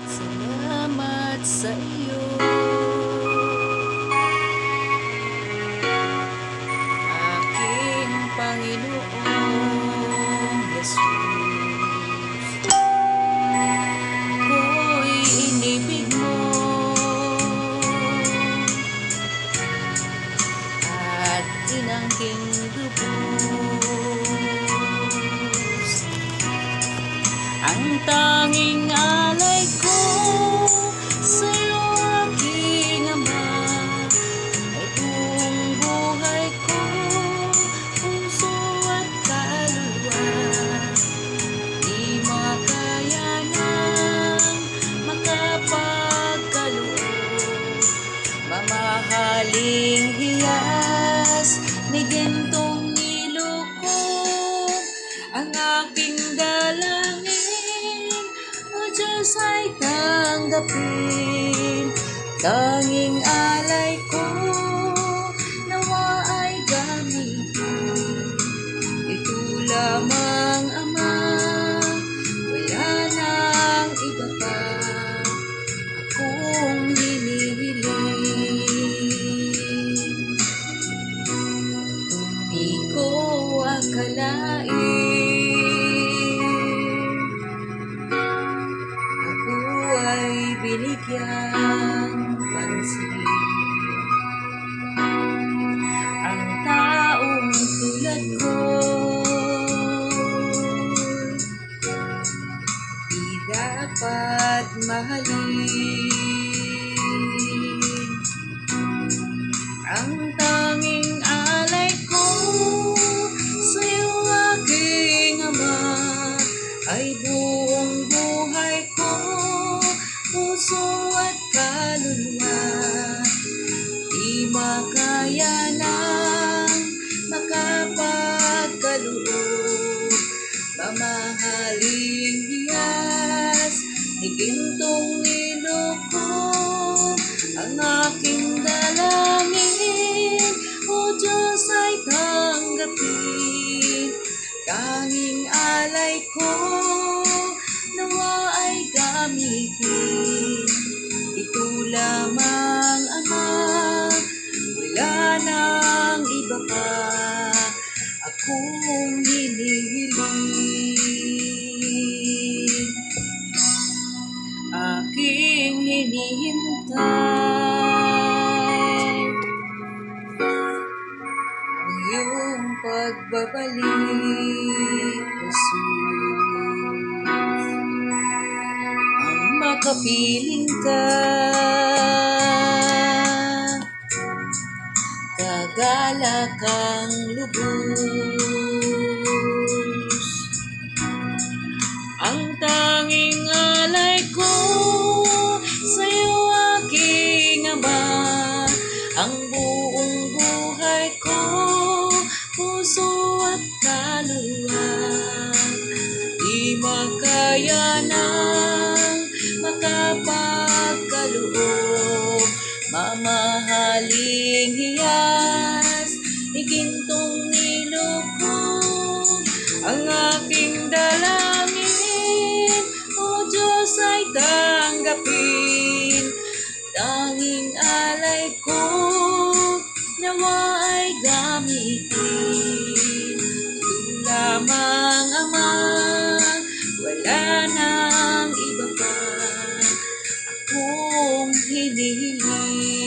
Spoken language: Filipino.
Salamat sa iyo Diyos ay tanggapin. Tanging alay ko, nawa ay gamitin. Ito lamang, Ama, wala nang iba pa. Akong hinihiling. Di akalain binigyan pansin Ang taong tulad ko. Di dapat mahalin Ang tanging alay ko. Sa'yo aking ama ay buong buhay kaluluwa. Di makaya nang makapagkaloob, mamahaling hiyas, igintong iloko, ang aking dalangin, o Diyos ay tanggapin. Tanging alay ko, nawa ay gamitin. Lamang, Ama, wala nang iba pa. Akong hinihiling aking hinihintay ang iyong pagbabalik, Jesus. Ang makapiling ka, kagala kang lubos. Ang tanging alay ko sa'yo aking ama. Ang buong buhay ko, puso at kaluluwa. Di makaya nang makapagkaloob. Mamahaling hiyas, tanggapin. Tanging alay ko, nawa ay gamitin. Ito lamang, Ama, wala nang iba pa. Akong hinihiling.